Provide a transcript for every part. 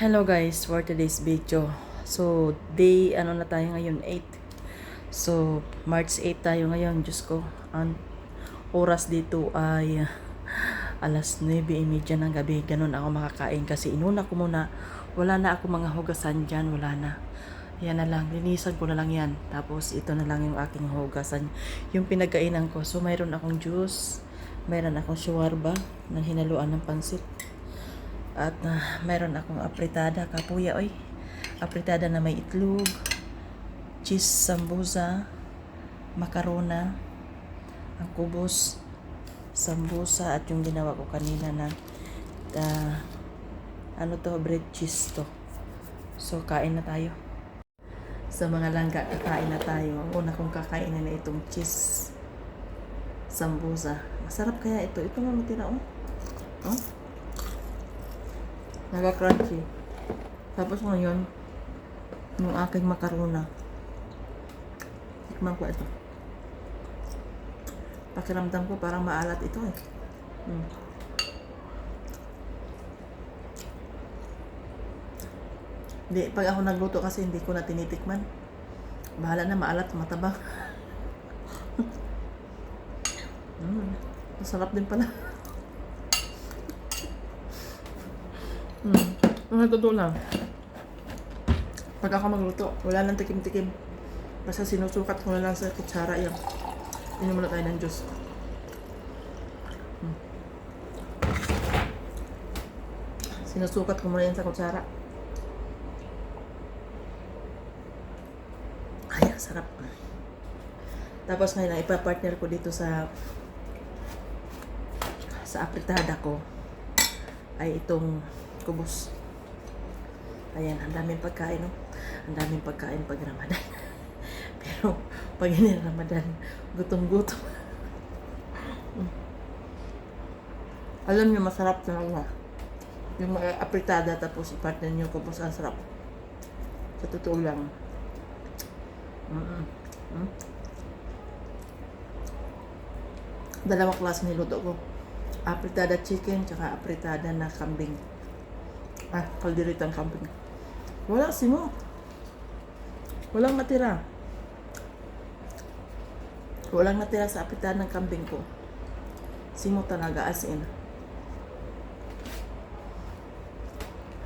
Hello guys, for today's video. So, day, ano na tayo ngayon, 8. So, March 8 tayo ngayon, Diyos ko. Ang oras dito ay ah, alas 9.30 ng gabi. Ganun ako makakain kasi inuna ko muna. Wala na ako mga hugasan dyan, wala na. Yan na lang, linisan ko na lang yan. Tapos, ito na lang yung aking hugasan. Yung pinagkainan ko. So, mayroon akong juice. Mayroon akong shawarma ng hinaluan ng pansit. At ah, mayroon akong apritada, kapuya oy. Apritada na may itlog, cheese sambusa, makarona, ang kubos, sambusa at yung ginawa ko kanina na ah, ano to, bread cheese to. So kain na tayo. Sa mga langga, kakain na tayo. Una kong kakainin na itong cheese sambusa. Masarap kaya ito. Ito nga matira oh. Oh. Naga-crunchy. Tapos ngayon, yung aking makarona. Tikman ko ito. Pakiramdam ko parang maalat ito eh. Hmm. Hindi, pag ako nagluto kasi hindi ko na tinitikman. Bahala na, maalat, matabang. mm, masarap din pala. Hmm. Ang totoo lang. Pag ako magluto, wala nang tikim-tikim. Basta sinusukat ko na lang sa kutsara yan. Inom muna tayo ng juice. Hmm. Sinusukat ko muna yan sa kutsara. Ay, sarap. Tapos ngayon, ipapartner ko dito sa sa apritada ko ay itong kubos. Ayan, ang daming pagkain, no? Ang daming pagkain pag Ramadan. Pero, pag hindi Ramadan, gutom-gutom. Alam niyo, masarap talaga. Yung mga apritada tapos ipartner niyo kubos, ang sarap. Sa totoo lang. Mm-mm. Mm. Dalawang klase niluto ko. Apritada chicken, tsaka apritada na kambing. Ah, kalderitang kambing. Wala simo. Walang natira. Walang natira sa apritada ng kambing ko. Simo talaga as in.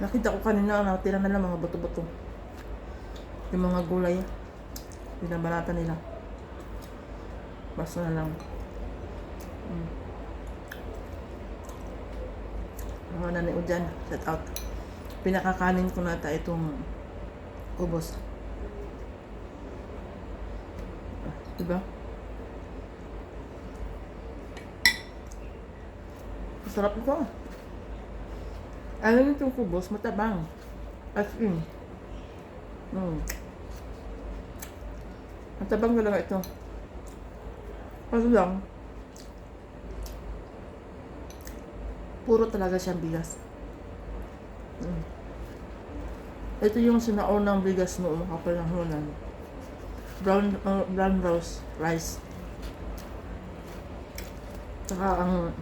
Nakita ko kanina natira na lang mga buto-buto. Yung mga gulay. Binabalata nila. Basta na lang. Mm. Mga nanood dyan. Shout out. Pinakakanin ko nata itong ubos. Diba? Masarap ito. Alam niyo itong kubos, matabang. As in. Mm. Matabang talaga ito. Kaso lang, puro talaga siyang bigas. Mm. Ito yung sinaunang bigas noong kapalahunan. Brown, uh, brown rose rice. Tsaka ang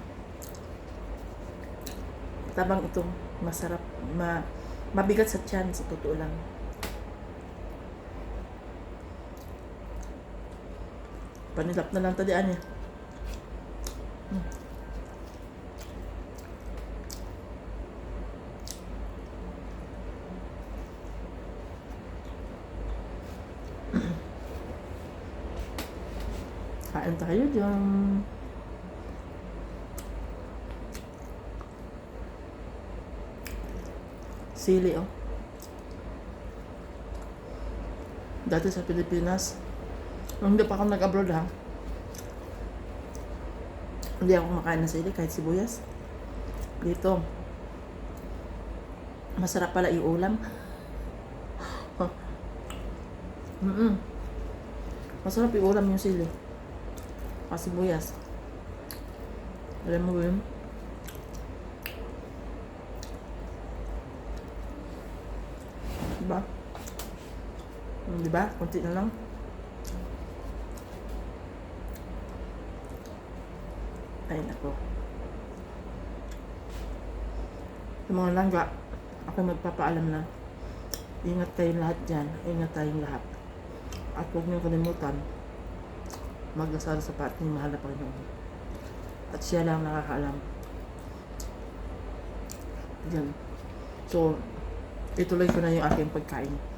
tabang ito, masarap, ma, mabigat sa tiyan, sa totoo lang. Panilap na lang tadian eh. Kain tayo dyan. Sili, oh. Dati sa Pilipinas, nung hindi pa ako nag-abroad, ha, hindi ako kumakain ng sili kahit sibuyas. Dito, masarap pala iulam. Oh. Mm-mm. Masarap iulam yung sili. Kasi sibuyas. Alam mo yun? Diba? Hmm, Diba? Kunti na lang. Ay, nako. Yung mga langga, ako magpapaalam na ingat kayong lahat dyan, ingat tayong lahat. At huwag niyong kalimutan, magdasal sa pating mahal na Panginoon. At siya lang nakakaalam. Yan. So, ituloy ko na yung aking pagkain.